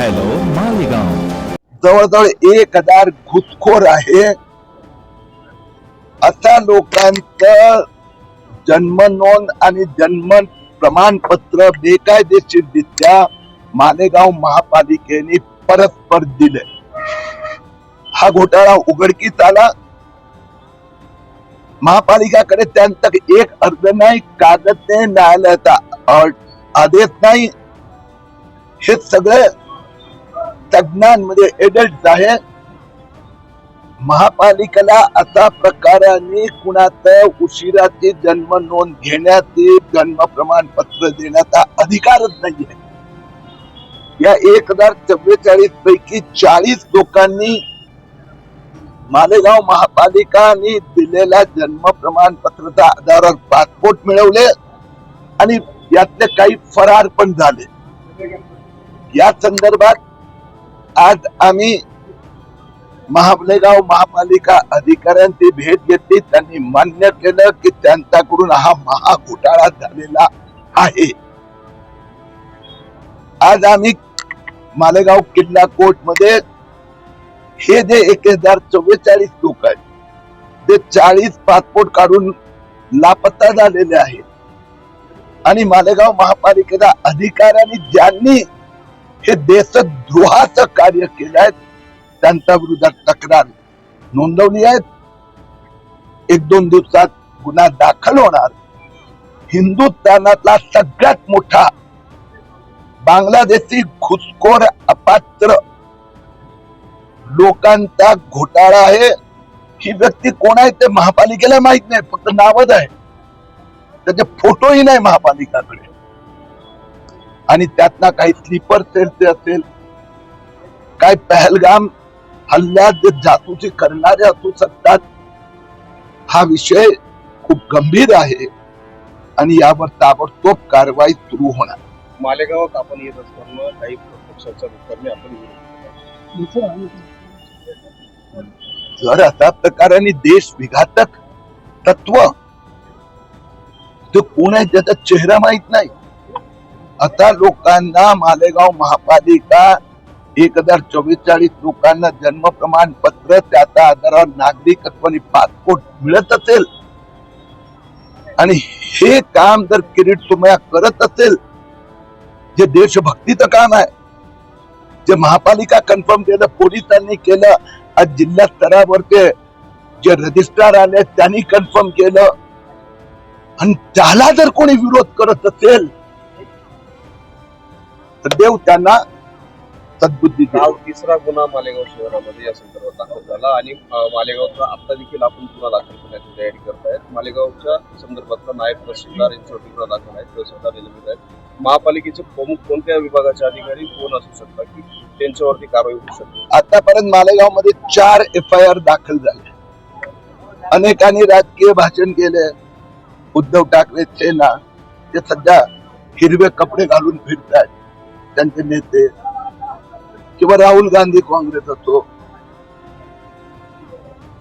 Hello Malegaon. जवळजवळ एक हजार घुसखोर आहे. अशा लोकांचं जन्म नोंद आणि जन्म प्रमाणपत्र बेकायदेशीररित्या मालेगाव महापालिकेने परस्पर दिले हा घोटाळा उघडकीस आला. महापालिकाकडे त्यांचा एक अर्ज नाही कागद नाही न्यायालयाचा आदेश नाही. हे सगळे तज्ञांमध्ये एडल्ट आहे. महापालिकेला अशा प्रकाराने कुणात उशिराची जन्म नोंद घेण्याचे जन्म प्रमाणपत्र देण्याचा अधिकारच नाहीये. या एक हजार चव्वेचाळीस पैकी चाळीस लोकांनी मालेगाव महापालिकाने दिलेल्या जन्म प्रमाणपत्राच्या आधारावर पासपोर्ट मिळवले आणि यातले काही फरार पण झाले. या संदर्भात आज आम्ही महाबलेगाव महापालिका अधिकाऱ्यांची भेट घेतली. त्यांनी मान्य केलं की त्यांच्याकडून हा महाघोटाळा झालेला आहे. आज आम्ही मालेगाव किल्ला कोर्टमध्ये हे जे एक हजार चव्वेचाळीस लोक आहेत ते चाळीस पासपोर्ट काढून लापता झालेले आहेत. आणि मालेगाव महापालिकेच्या अधिकाऱ्यांनी ज्यांनी हे देशद्रोहाचं कार्य केलंय त्यांच्या विरोधात तक्रार नोंदवली आहेत. एक दोन दिवसात गुन्हा दाखल होणार. हिंदुस्थानातला सगळ्यात मोठा बांगलादेशी घुसखोर अपात्र लोकांचा घोटाळा आहे. ही व्यक्ती कोण आहे ते महापालिकेला माहीत नाही फक्त नावच आहे त्याचे फोटोही नाही महापालिकाकडे. आणि त्यातनं काही स्लीपर सेलचे असेल काय पहलगाम हल्ल्यात जे जासूसी करणारे असू शकतात हा विषय खूप गंभीर आहे आणि यावर ताबडतोब कारवाई सुरू होणार. मालेगावात आपण येत असताना काही पक्षाच्या लोकांनी आपण जर अशा प्रकाराने देश विघातक तत्व ते कोण आहे त्याचा चेहरा माहीत नाही? आता लोकांना मालेगाव महापालिका एक हजार चव्वेचाळीस लोकांना जन्म प्रमाणपत्र त्याच्या आधारावर नागरिकत्व आणि पासपोर्ट मिळत असेल. आणि हे काम जर किरीट सुमया करत असेल जे देशभक्तीचं काम आहे जे महापालिका कन्फर्म केलं पोलिसांनी केलं आज जिल्हा स्तरावर ते जे रजिस्ट्रार आले त्यांनी कन्फर्म केलं. आणि त्याला जर कोणी विरोध करत असेल तर देव त्यांना सद्बुद्धी काल तिसरा गुन्हा मालेगाव शहरामध्ये या संदर्भात दाखल झाला आणि मालेगावचा आता देखील आपण गुन्हा दाखल करण्याची तयारी करतायत. मालेगावच्या संदर्भातला नायब तहसीलदार यांच्यावरती गुन्हा दाखल आहे. तहसीलदार निलंबित आहेत महापालिकेचे प्रमुख कोणत्या विभागाचे अधिकारी कोण असू शकतात की त्यांच्यावरती कारवाई होऊ शकते? आतापर्यंत मालेगावमध्ये चार एफ आय आर दाखल झाले. अनेकांनी राजकीय भाषण केले. उद्धव ठाकरे सेना ते सध्या हिरवे कपडे घालून फिरतात त्यांचे नेते किंवा राहुल गांधी काँग्रेस असतो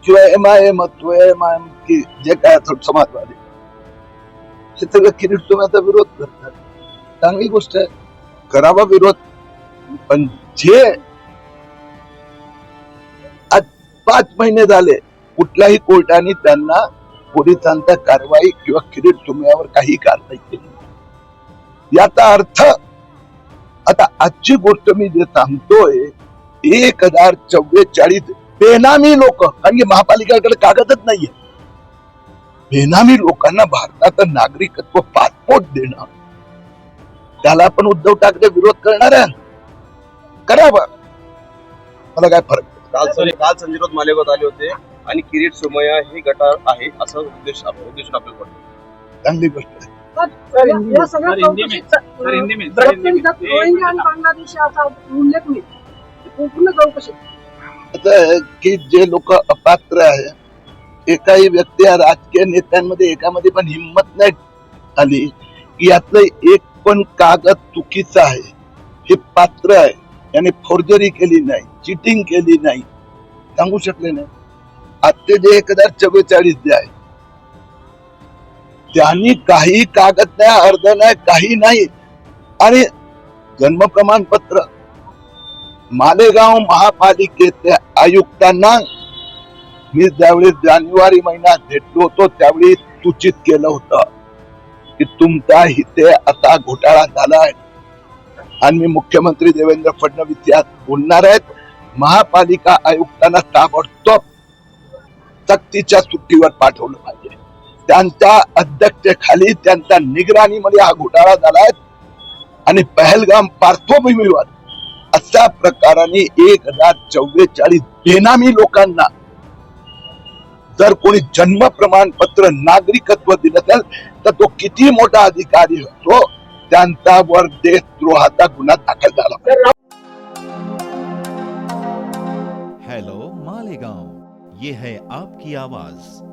किंवा एम आय एम असतो एम आय एम की जे काय असतो समाजवादी हे सगळं किरीट सोमयाचा विरोध करतात. चांगली गोष्ट आहे. करावा विरोध. पण जे आज पाच महिने झाले कुठल्याही कोर्टाने त्यांना पोलिसांचा कारवाई किंवा किरीट सोमयावर काही कारवाई केली याचा अर्थ आता आजची गोष्ट मी जे सांगतोय एक हजार चव्वेचाळीस बेनामी लोक कारण की महापालिकेकडे कागदच नाहीये. बेनामी लोकांना भारताचं नागरिकत्व पासपोर्ट देणं. त्याला पण उद्धव ठाकरे विरोध करणार आहे. करावा मला काय फरक काल सर काल संजय राऊत मालेगावात आले होते आणि किरीट सोमय्या हे गटार आहे असं उद्देश उद्देशून आपल्याला चांगली गोष्ट आहे. या सगळ्या चौकशीत भारत रोहिंग्या आणि बांगलादेश असा उल्लेख नाही. पूर्ण चौकशी. असं आहे की जे लोक अपात्र आहे एकाही व्यक्ती या राजकीय नेत्यांमध्ये एकामध्ये पण हिंमत नाही आली की यातलं एक पण कागद चुकीचा आहे. हे पात्र आहे. याने फोर्जरी केली नाही चिटिंग केली नाही. सांगू शकले नाही. आजचे जे एक हजार चव्वेचाळीस जे आहे त्यांनी काही कागद नाही अर्ध नाही काही नाही. आणि जन्म प्रमाणपत्र मालेगाव महापालिकेच्या आयुक्तांना मी ज्यावेळी जानेवारी महिन्यात भेटलो होतो त्यावेळी सूचित केलं होतं की तुमचा इथे आता घोटाळा झालाय. आणि मी मुख्यमंत्री देवेंद्र फडणवीस यात बोलणार आहेत महापालिका आयुक्तांना ताबडतोब सक्तीच्या सुट्टीवर पाठवलं पाहिजे. त्यांच्या अध्यक्षतेखाली त्यांच्या निगराणीमध्ये हा घोटाळा झालाय. आणि पहलगाम पार्श्वभूमीवर अशा प्रकाराने एक हजार चौवेचाळीस बेनामी लोकांना जर कोणी जन्म प्रमाणपत्र नागरिकत्व दिलं असेल तर तो किती मोठा अधिकारी असतो त्यांच्यावर देशद्रोहाचा गुन्हा दाखल झाला पाहिजे. हेलो मालेगांव. ये है आपकी आवाज.